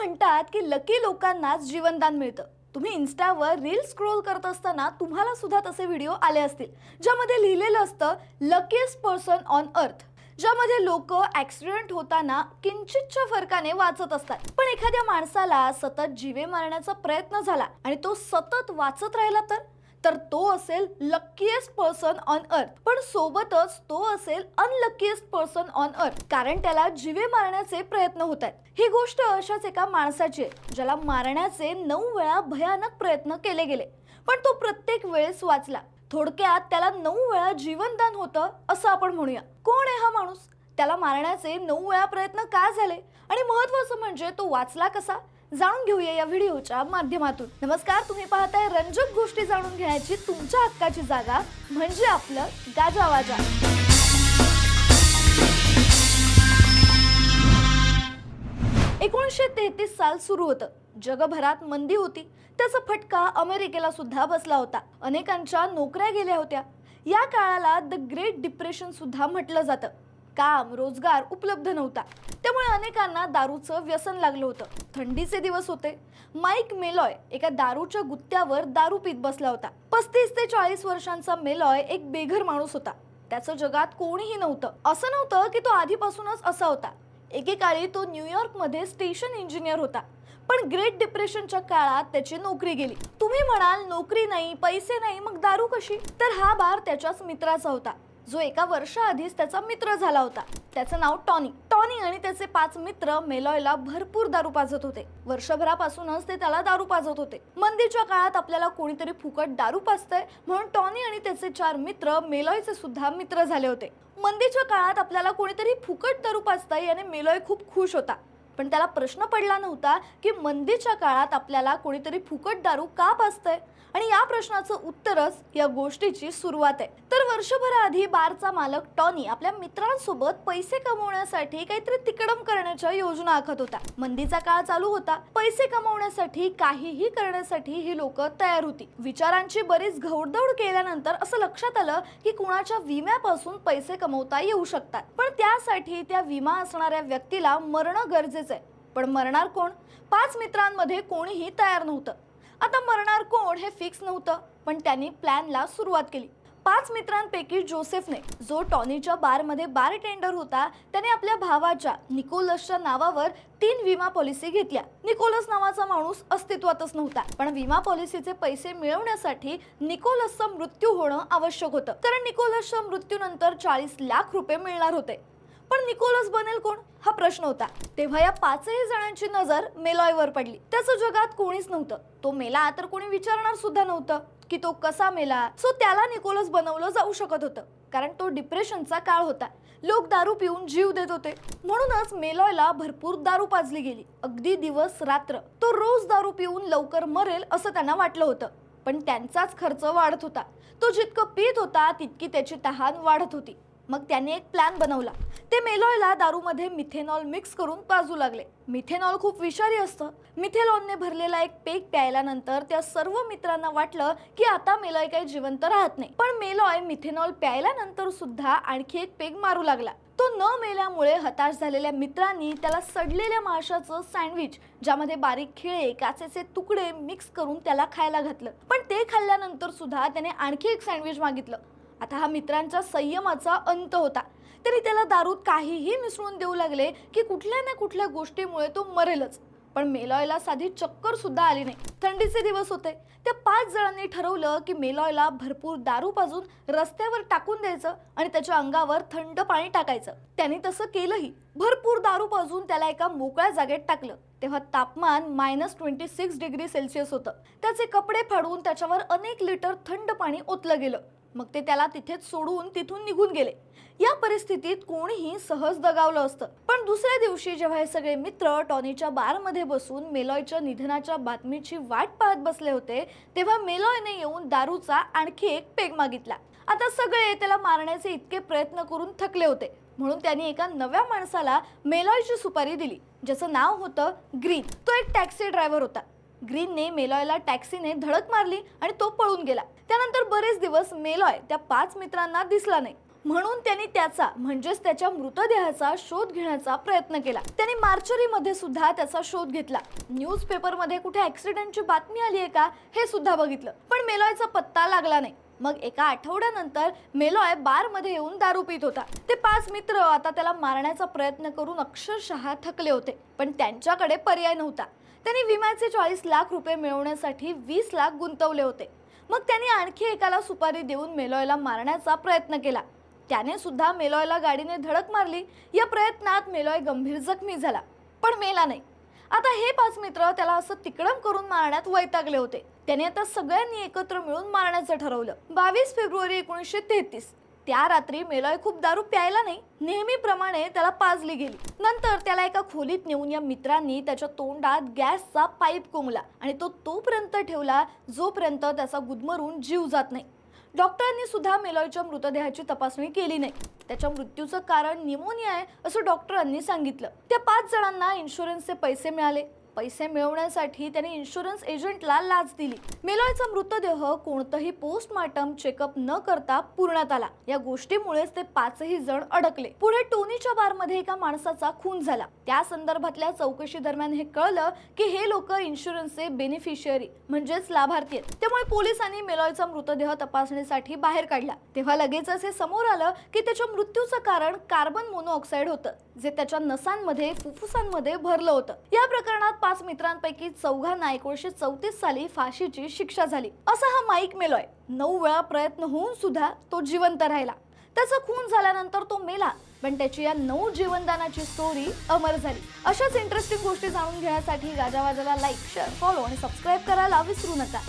म्हणतात की लकी लोकांनाच जीवनदान मिळतं. तुम्ही इन्स्टावर रील स्क्रोल करत असताना तुम्हाला सुद्धा तसे व्हिडिओ आले असतील. ज्यामध्ये लिहिलेलं असतं लकीएस्ट पर्सन ऑन अर्थ ज्यामध्ये लोक ॲक्सिडेंट होताना किंचितच्या फरकाने वाचत असतात. पण एखाद्या माणसाला सतत जीवे मारण्याचा प्रयत्न झाला आणि तो सतत वाचत राहिला तर? तर तो असेल लकीएस्ट पर्सन ऑन अर्थ पण सोबतच तो असेल अनलकीएस्ट पर्सन ऑन अर्थ कारण त्याला जीवे मारण्याचे प्रयत्न होत आहेत. ही गोष्ट अशाच एका माणसाची आहे ज्याला मारण्याचे नऊ वेळा भयानक प्रयत्न केले गेले. पण तो प्रत्येक वेळेस वाचला. थोडक्यात त्याला नऊ वेळा जीवनदान होतं असं आपण म्हणूया. कोण आहे हा माणूस? त्याला मारण्याचे नऊ वेळा प्रयत्न का झाले? आणि महत्वाचं म्हणजे तो वाचला कसा? जाणून घेऊया या व्हिडिओच्या माध्यमातून. नमस्कार तुम्ही पाहताय रंजक गोष्टी जाणून घेण्याची तुमच्या हक्काची जागा म्हणजे आपलं गाजावाजा एकोणीसशे तेहतीस साल सुरू होतं. जगभरात मंदी होती. त्याचा फटका अमेरिकेला सुद्धा बसला होता. अनेकांच्या नोकऱ्या गेल्या होत्या. या काळाला द ग्रेट डिप्रेशन सुद्धा म्हटलं जातं. काम रोजगार उपलब्ध नव्हता. त्यामुळे अनेकांना दारूचं व्यसन लागलं होतं. थंडीचे दिवस होते. माईक मेलॉय एका दारूच्या गुत्त्यावर दारू पित बसला होता. पस्तीस ते चाळीस वर्षांचा मेलॉय एक बेघर माणूस होता. त्याचं जगात कोणीही नव्हतं. असं नव्हतं की तो आधीपासूनच असा होता. एकेकाळी तो न्यूयॉर्कमध्ये स्टेशन इंजिनियर होता. पण ग्रेट डिप्रेशनच्या काळात त्याची नोकरी गेली. तुम्ही म्हणाल नोकरी नाही पैसे नाही मग दारू कशी? तर हा बार त्याच्याच मित्राचा होता. जो एका वर्षाआधीच त्याचा मित्र झाला होता. त्याचं नाव टॉनी. टॉनी आणि त्याचे पाच मित्र मेलॉयला भरपूर दारू पाजत होते. वर्षभरापासूनच ते त्याला दारू पाजत होते. मंदीच्या काळात आपल्याला कोणीतरी फुकट दारू पाजतंय म्हणून टॉनी आणि त्याचे चार मित्र मेलॉयचे सुद्धा मित्र झाले होते. मंदीच्या काळात आपल्याला कोणीतरी फुकट दारू पाजताय याने मेलॉय खूप खुश होता. पण त्याला प्रश्न पडला नव्हता की मंदीच्या काळात आपल्याला कोणीतरी फुकट दारू का पाजतंय? आणि या प्रश्नाचं उत्तरच या गोष्टीची सुरुवात आहे. तर वर्षभराआधी बारचा मालक टॉनी आपल्या मित्रांसोबत पैसे कमवण्यासाठी काहीतरी तिकडम करण्याच्या योजना आखत होता. मंदीचा काळ चालू होता. पैसे कमवण्यासाठी काहीही करण्यासाठी ही लोक तयार होती. विचारांची बरीच घौडदौड केल्यानंतर असं लक्षात आलं की कुणाच्या विम्यापासून पैसे कमवता येऊ शकतात. पण त्यासाठी त्या विमा असणाऱ्या व्यक्तीला मरणं गरजेचं आहे. पण मरणार कोण? पाच मित्रांमध्ये कोणीही तयार नव्हतं. आता मरणार कोण हे फिक्स नव्हतं पण त्यांनी प्लॅनला सुरुवात केली. पाच मित्रांपैकी जोसेफने जो टॉनीच्या बारमध्ये बार टेंडर होता त्याने आपल्या भावाच्या निकोलसच्या नावावर तीन विमा पॉलिसी घेतल्या. निकोलस नावाचा माणूस अस्तित्वातच नव्हता पण विमा पॉलिसीचे पैसे मिळवण्यासाठी निकोलसचा मृत्यू होणं आवश्यक होतं. कारण निकोलसच्या मृत्यूनंतर चाळीस लाख रुपये मिळणार होते. पण निकोलस बनेल कोण? हा प्रश्न होता. तेव्हा या पाचही जणांची नजर मेलॉयवर पडली. त्याचं जगात कोणीच नव्हतं. तो मेला तर कोणी विचारणार सुद्धा नव्हतं की तो कसा मेला? सो त्याला निकोलस बनवलं जाऊ शकत होतं. कारण तो डिप्रेशनचा काळ होता. लोक दारू पिऊन जीव देत होते. म्हणूनच मेलॉयला भरपूर दारू पाजली गेली. अगदी दिवस रात्र. तो रोज दारू पिऊन लवकर मरेल असं त्यांना वाटलं होतं. पण त्यांचाच खर्च वाढत होता. तो जितकं पित होता तितकी त्याची तहान वाढत होती. मग त्यांनी एक प्लॅन बनवला. ते मेलॉयला दारूमध्ये मिथेनॉल मिक्स करून पाजू लागले. मिथेनॉल खूप विषारी असतं. मिथेनॉलने भरलेला एक पेक प्यायल्यानंतर त्या सर्व मित्रांना वाटलं की आता मेलॉय काही जिवंत राहत नाही. पण मेलॉय मिथेनॉल प्यायल्यानंतर सुद्धा आणखी एक पेग मारू लागला. तो न मेल्यामुळे हताश झालेल्या मित्रांनी त्याला सडलेल्या माशाचं सँडविच ज्यामध्ये बारीक खिळे काचेचे तुकडे मिक्स करून त्याला खायला घातलं. पण ते खाल्ल्यानंतर सुद्धा त्याने आणखी एक सँडविच मागितलं. आता हा मित्रांच्या संयमाचा अंत होता. तरी त्याला दारूत काहीही मिसळून देऊ लागले की कुठल्या ना कुठल्या गोष्टीमुळे तो मरेलच. पण मेलॉयला साधी चक्कर सुद्धा आली नाही. थंडीचे दिवस होते. त्या पाच जणांनी ठरवलं की मेलॉयला भरपूर दारू पाजून रस्त्यावर टाकून द्यायचं आणि त्याच्या अंगावर थंड पाणी टाकायचं. त्याने तसं केलंही. भरपूर दारू पाजून त्याला एका मोकळ्या जागेत टाकलं. तेव्हा तापमान minus twenty six degree Celsius होतं. त्याचे कपडे फाडून त्याच्यावर अनेक लिटर थंड पाणी ओतलं गेलं. मग ते त्याला तिथेच सोडून तिथून निघून गेले. या परिस्थितीत कोणीही सहज दगावलं असतं. पण दुसऱ्या दिवशी जेव्हा हे सगळे मित्र टॉनीच्या बारमध्ये बसून मेलॉयच्या निधनाच्या बातमीची वाट पाहत बसले होते तेव्हा मेलॉयने येऊन दारूचा आणखी एक पेग मागितला. आता सगळे त्याला मारण्याचे इतके प्रयत्न करून थकले होते. म्हणून त्यांनी एका नव्या माणसाला मेलॉयची सुपारी दिली ज्याचं नाव होतं ग्रीन. तो एक टॅक्सी ड्रायव्हर होता. ग्रीनने मेलॉयला टॅक्सीने धडक मारली आणि तो पळून गेला. त्यानंतर बरेच दिवस मेलॉय त्या पाच मित्रांना दिसला नाही. म्हणून त्यांनी त्याचा म्हणजेच त्याच्या मृतदेहाचा शोध घेण्याचा प्रयत्न केला. त्यांनी मार्चरीमध्ये सुद्धा त्याचा शोध घेतला. न्यूज पेपरमध्ये कुठे ऍक्सिडेंटची बातमी आली आहे का हे सुद्धा बघितलं. पण मेलॉयचा पत्ता लागला नाही. मग एका आठवड्यानंतर मेलॉय बारमध्ये येऊन दारू पित होता. ते पाच मित्र आता त्याला मारण्याचा प्रयत्न करून अक्षरशः थकले होते. पण त्यांच्याकडे पर्याय नव्हता. त्यांनी विम्याचे चाळीस लाख रुपये मिळवण्यासाठी वीस लाख गुंतवले होते. मग त्यांनी आणखी एकाला सुपारी देऊन मेलॉयला मारण्याचा प्रयत्न केला. त्याने सुद्धा मेलॉयला गाडीने धडक मारली. या प्रयत्नात मेलॉय गंभीर जखमी झाला पण मेला नाही. आता हे पाच मित्र त्याला असं तिकडम करून मारण्यात वैतागले होते. त्याने आता सगळ्यांनी एकत्र मिळून मारण्याचं ठरवलं. बावीस फेब्रुवारी एकोणीसशे तेहतीस. त्या रात्री मेलॉय खूप दारू प्यायला नाही. नेहमीप्रमाणे त्याला पाजली गेली. नंतर त्याला एका खोलीत नेऊन या मित्रांनी त्याच्या तोंडात गॅसचा पाईप कोंबला आणि तो तोपर्यंत ठेवला जोपर्यंत त्याचा गुदमरून जीव जात नाही. डॉक्टरांनी सुद्धा मेलॉयच्या मृतदेहाची तपासणी केली नाही. त्याच्या मृत्यूचं कारण निमोनिया आहे असं डॉक्टरांनी सांगितलं. त्या पाच जणांना इन्शुरन्सचे पैसे मिळाले. पैसे मिळवण्यासाठी त्याने इन्शुरन्स एजंटला लाच दिली. मेलॉयचा मृतदेह कोणतंही पोस्टमार्टम चेकअप न करता पुरण्यात आला. या गोष्टीमुळेच ते पाचही जण अडकले. पुढे टोनीच्या बारमध्ये एका माणसाचा खून झाला. त्या संदर्भातल्या चौकशी दरम्यान हे कळलं की हे लोक इन्शुरन्सचे बेनिफिशियरी म्हणजेच लाभार्थी आहेत. त्यामुळे पोलिसांनी मेलॉयचा मृतदेह तपासणीसाठी बाहेर काढला. तेव्हा लगेचच हे समोर आलं की त्याच्या मृत्यूचं कारण कार्बन मोनोऑक्साईड होतं जे त्याच्या नसांमध्ये फुफ्फुसांमध्ये भरलं होतं. या प्रकरणात पाच मित्रांपैकी चौघांना एकोणीशे चौतीस साली फाशीची शिक्षा झाली. असा हा माईक मेलॉय. नऊ वेळा प्रयत्न होऊन सुद्धा तो जिवंत राहिला. त्याचा खून झाल्यानंतर तो मेला पण त्याची या नऊ जीवनदानाची स्टोरी अमर झाली. अशाच इंटरेस्टिंग गोष्टी जाणून घेण्यासाठी गाजावाजाला लाईक शेअर फॉलो आणि सबस्क्राईब करायला विसरू नका.